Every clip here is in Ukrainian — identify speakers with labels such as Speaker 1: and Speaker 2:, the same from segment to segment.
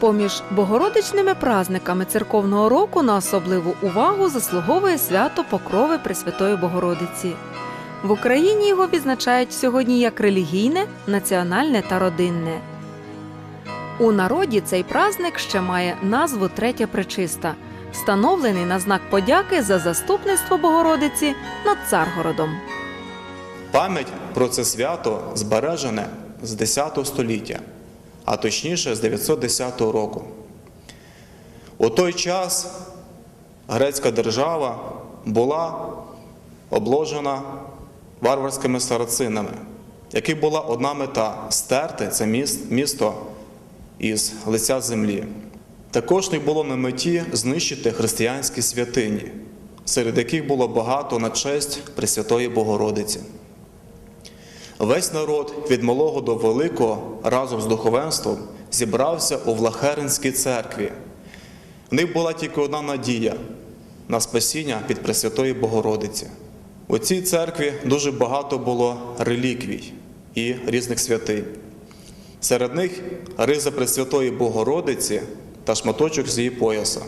Speaker 1: Поміж богородичними праздниками церковного року на особливу увагу заслуговує свято Покрови Пресвятої Богородиці. В Україні його відзначають сьогодні як релігійне, національне та родинне. У народі цей праздник ще має назву Третя Пречиста, встановлений на знак подяки за заступництво Богородиці над Царгородом.
Speaker 2: Пам'ять про це свято збережене з 10 століття, а точніше з 910 року. У той час грецька держава була обложена варварськими сарацинами, яких була одна мета стерти це місто із лиця землі. Також них було на меті знищити християнські святині, серед яких було багато на честь Пресвятої Богородиці. Весь народ від малого до великого разом з духовенством зібрався у Влахеринській церкві. В них була тільки одна надія на спасіння від Пресвятої Богородиці. У цій церкві дуже багато було реліквій і різних святинь. Серед них риза Пресвятої Богородиці та шматочок з її пояса.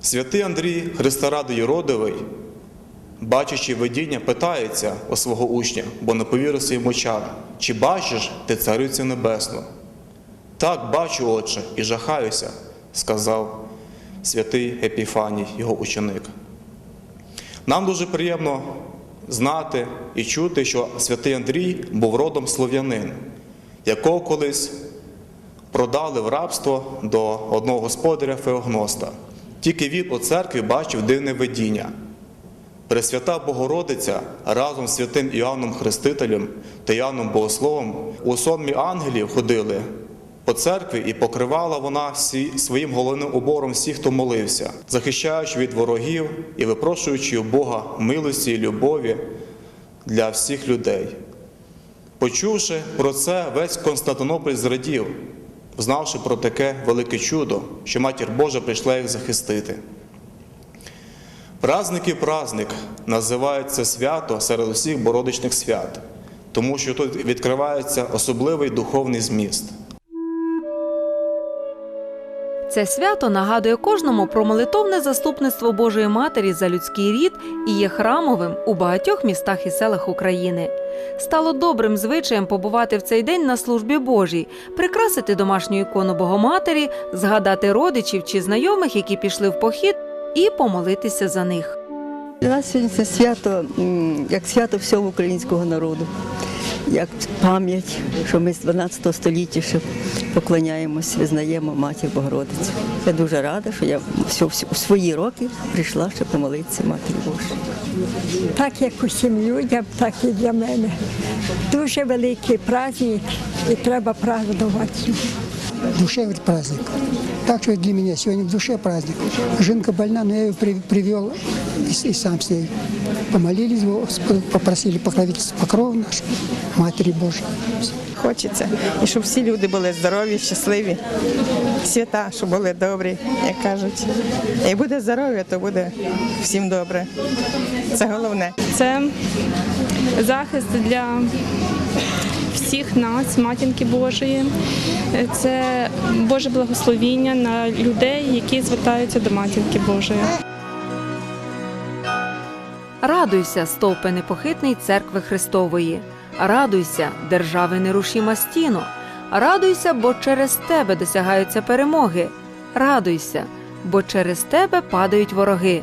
Speaker 2: Святий Андрій Христорадий Родовий бачачи видіння, питається у свого учня, бо не повірив своїм очам, чи бачиш ти царицю небесну? Так, бачу, отче, і жахаюся, сказав святий Епіфаній, його ученик. Нам дуже приємно знати і чути, що святий Андрій був родом слов'янин, якого колись продали в рабство до одного господаря Феогноста. Тільки він у церкві бачив дивне видіння. Пресвята Богородиця разом з святим Іоанном Хрестителем та Іоанном Богословом у сонмі ангелів ходили по церкві і покривала вона своїм головним убором всіх, хто молився, захищаючи від ворогів і випрошуючи у Бога милості і любові для всіх людей. Почувши про це, весь Константинополь зрадів, знавши про таке велике чудо, що матір Божа прийшла їх захистити. Праздник і праздник називають свято серед усіх бородичних свят, тому що тут відкривається особливий духовний зміст.
Speaker 1: Це свято нагадує кожному про молитовне заступництво Божої Матері за людський рід і є храмовим у багатьох містах і селах України. Стало добрим звичаєм побувати в цей день на службі Божій, прикрасити домашню ікону Богоматері, згадати родичів чи знайомих, які пішли в похід, і помолитися за них.
Speaker 3: Для нас сьогодні це свято, як свято всього українського народу, як пам'ять, що ми з 12 століття ще поклоняємось, визнаємо Матір Богородицю. Я дуже рада, що я всю- всю- у свої роки прийшла ще помолитися Матері Божій.
Speaker 4: Так як усім людям, так і для мене. Дуже великий праздник і треба празднувати.
Speaker 5: Душевный праздник. Так что для меня сегодня в душе праздник. Жинка больна, но я ее привел и, и сам с ней. Помолились, попросили покровительство покрова наш, Матери Божией.
Speaker 6: Хочеться, і щоб всі люди були здорові, щасливі, свята, щоб були добрі, як кажуть. І буде здоров'я, то буде всім добре. Це головне.
Speaker 7: Це захист для всіх нас, матінки Божої. Це Боже благословіння на людей, які звертаються до матінки Божої.
Speaker 1: Радуйся, стовпе непохитний церкви Христової. Радуйся, держави нерушима стіно. Радуйся, бо через тебе досягаються перемоги. Радуйся, бо через тебе падають вороги.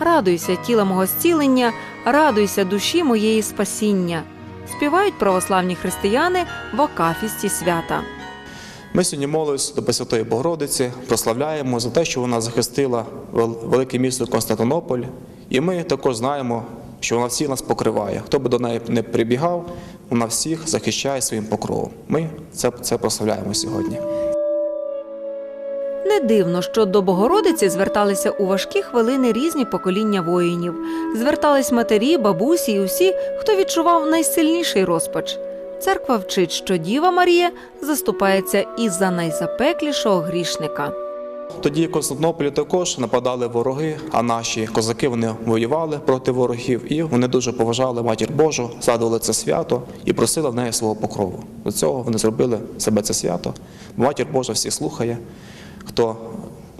Speaker 1: Радуйся, тіла мого зцілення, радуйся душі моєї спасіння. Співають православні християни в акафісті свята.
Speaker 2: Ми сьогодні молимось до Пресвятої Богородиці, прославляємо за те, що вона захистила велике місто Константинополь. І ми також знаємо, що вона всіх нас покриває. Хто би до неї не прибігав, вона всіх захищає своїм покровом. Ми це, це прославляємо сьогодні.
Speaker 1: Не дивно, що до Богородиці зверталися у важкі хвилини різні покоління воїнів. Звертались матері, бабусі і усі, хто відчував найсильніший розпач. Церква вчить, що Діва Марія заступається і за найзапеклішого грішника.
Speaker 2: Тоді в Константинополі також нападали вороги, а наші козаки вони воювали проти ворогів, і вони дуже поважали матір Божу, згадували це свято і просили в неї свого покрову. До цього вони зробили себе це свято. Матір Божа всіх слухає, хто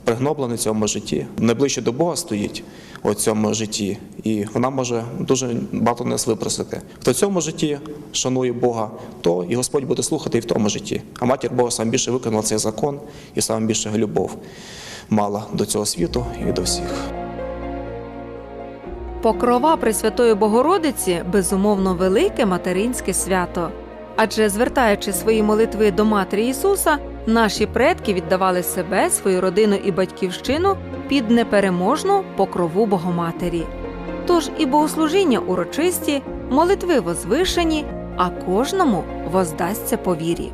Speaker 2: пригноблений в цьому житті, найближче до Бога стоїть у цьому житті, і вона може дуже багато нас випросити. Хто в цьому житті шанує Бога, то і Господь буде слухати і в тому житті. А матір Бога сам більше виконала цей закон і сам більше любов мала до цього світу і до всіх.
Speaker 1: Покрова Пресвятої Богородиці безумовно велике материнське свято. Адже звертаючи свої молитви до Матері Ісуса, наші предки віддавали себе, свою родину і батьківщину під непереможну покрову Богоматері. Тож і богослужіння урочисті, молитви возвишені, а кожному воздасться по вірі.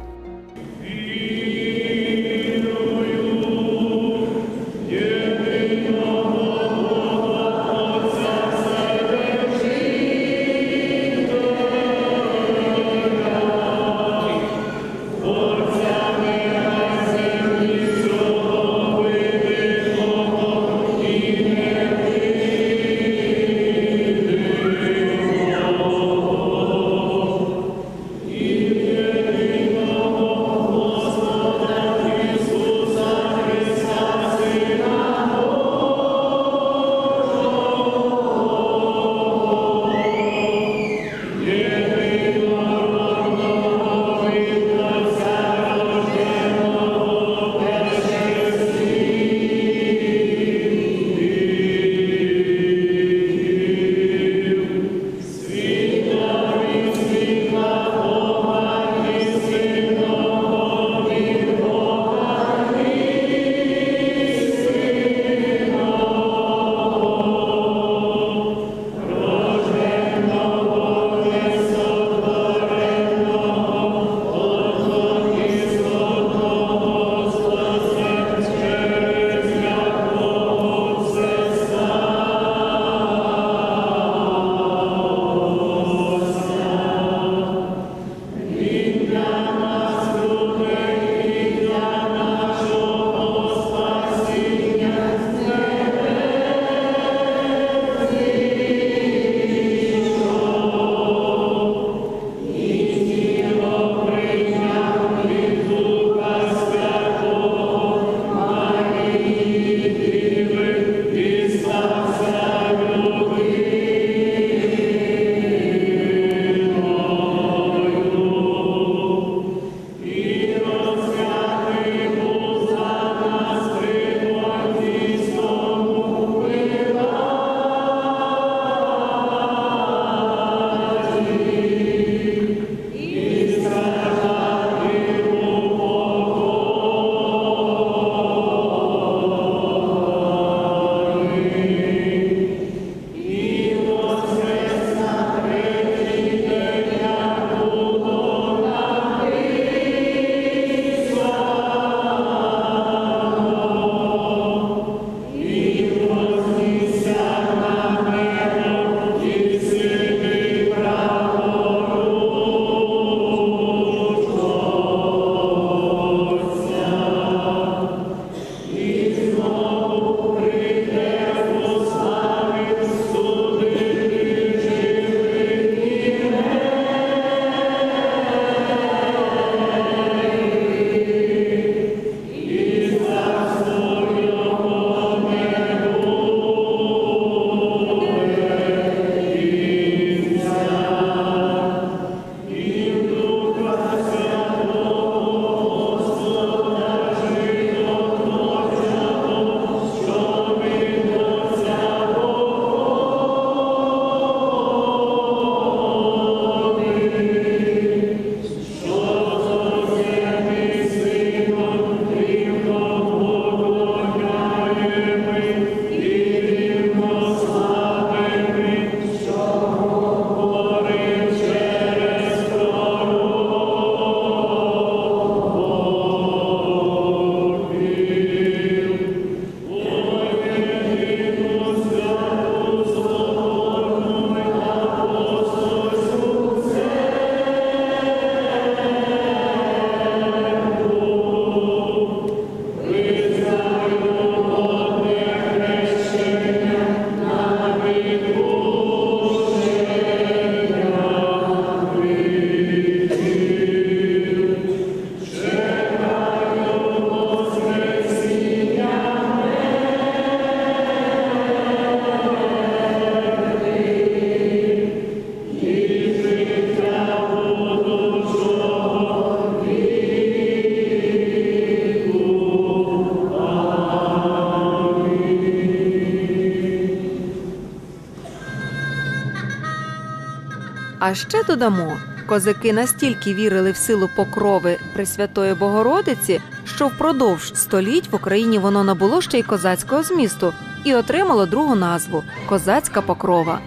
Speaker 1: А ще додамо, козаки настільки вірили в силу покрови Пресвятої Богородиці, що впродовж століть в Україні воно набуло ще й козацького змісту і отримало другу назву Козацька покрова.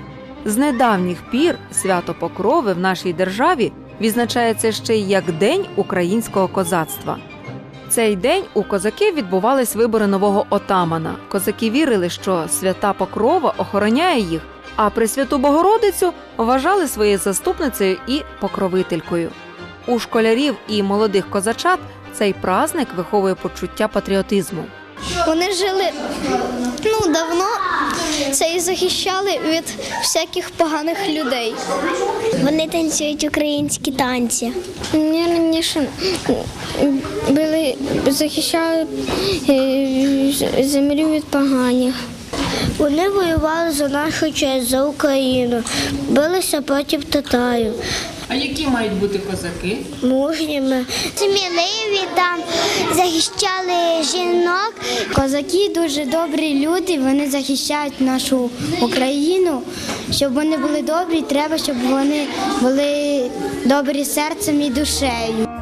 Speaker 1: З недавніх пір свято Покрови в нашій державі відзначається ще й як День українського козацтва. Цей день у козаків відбувались вибори нового отамана. Козаки вірили, що свята Покрова охороняє їх, а Пресвяту Богородицю вважали своєю заступницею і покровителькою. У школярів і молодих козачат цей праздник виховує почуття патріотизму.
Speaker 8: Вони жили ну, давно це і захищали від всяких поганих людей. Вони танцюють українські танці. Вони раніше були, захищали е, землю від поганих. Вони воювали за нашу честь, за Україну, билися проти татарів.
Speaker 1: А які мають бути козаки?
Speaker 8: мужніми. Сміливі там захищали жінок. Козаки дуже добрі люди, вони захищають нашу Україну. Щоб вони були добрі, треба, щоб вони були добрі серцем і душею.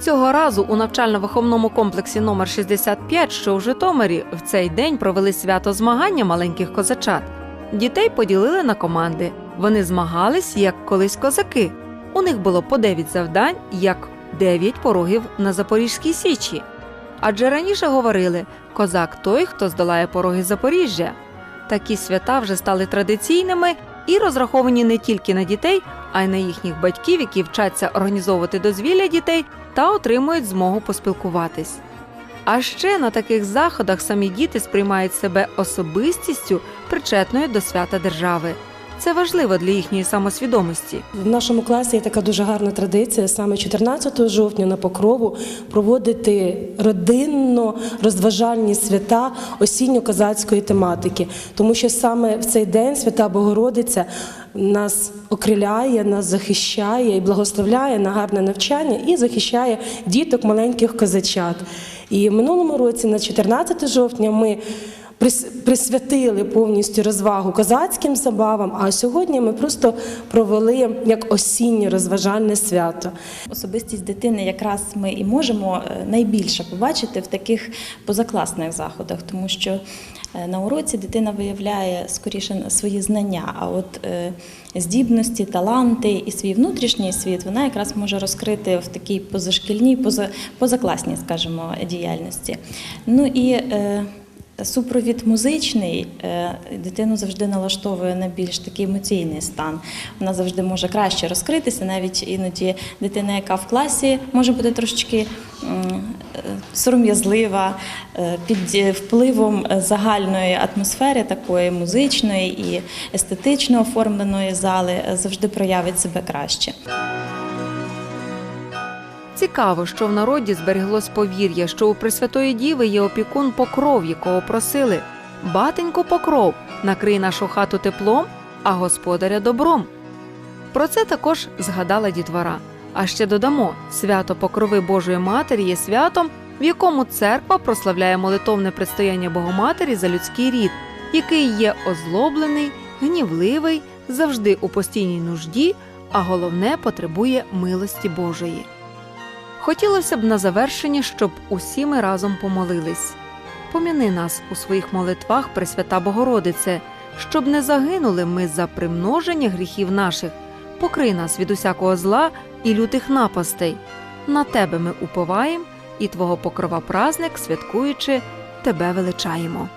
Speaker 1: Цього разу у навчально-виховному комплексі номер 65, що у Житомирі, в цей день провели свято змагання маленьких козачат. Дітей поділили на команди. Вони змагались як колись козаки. У них було по 9 завдань, як 9 порогів на Запорізькій січі. Адже раніше говорили: козак той, хто здолає пороги Запоріжжя. Такі свята вже стали традиційними і розраховані не тільки на дітей, а й на їхніх батьків, які вчаться організовувати дозвілля дітей та отримують змогу поспілкуватись. А ще на таких заходах самі діти сприймають себе особистістю, причетною до свята держави. Це важливо для їхньої самосвідомості.
Speaker 9: В нашому класі є така дуже гарна традиція саме 14 жовтня на покрову проводити родинно розважальні свята осінньо-козацької тематики, тому що саме в цей день Свята Богородиця нас окриляє, нас захищає і благословляє на гарне навчання і захищає діток маленьких козачат. І в минулому році, на 14 жовтня, ми присвятили повністю розвагу козацьким забавам. А сьогодні ми просто провели як осіннє розважальне свято.
Speaker 10: Особистість дитини якраз ми і можемо е, найбільше побачити в таких позакласних заходах, тому що е, на уроці дитина виявляє скоріше свої знання, а от е, здібності, таланти і свій внутрішній світ вона якраз може розкрити в такій позашкільній, поза, позакласній, скажімо, діяльності. Ну і Супровід музичний е, дитину завжди налаштовує на більш такий емоційний стан. Вона завжди може краще розкритися. Навіть іноді дитина, яка в класі може бути трошечки е, сором'язлива, е, під впливом загальної атмосфери, такої музичної і естетично оформленої зали, завжди проявить себе краще.
Speaker 1: Цікаво, що в народі збереглось повір'я, що у Пресвятої Діви є опікун покров, якого просили Батенько покров, накрий нашу хату теплом, а господаря добром. Про це також згадала дітвора. А ще додамо: свято Покрови Божої Матері є святом, в якому церква прославляє молитовне предстояння Богоматері за людський рід, який є озлоблений, гнівливий, завжди у постійній нужді, а головне потребує милості Божої. Хотілося б на завершення, щоб усі ми разом помолились. Поміни нас у своїх молитвах, Пресвята Богородице, щоб не загинули ми за примноження гріхів наших, покрий нас від усякого зла і лютих напастей. На тебе ми уповаєм і Твого покрова празник, святкуючи, тебе величаємо.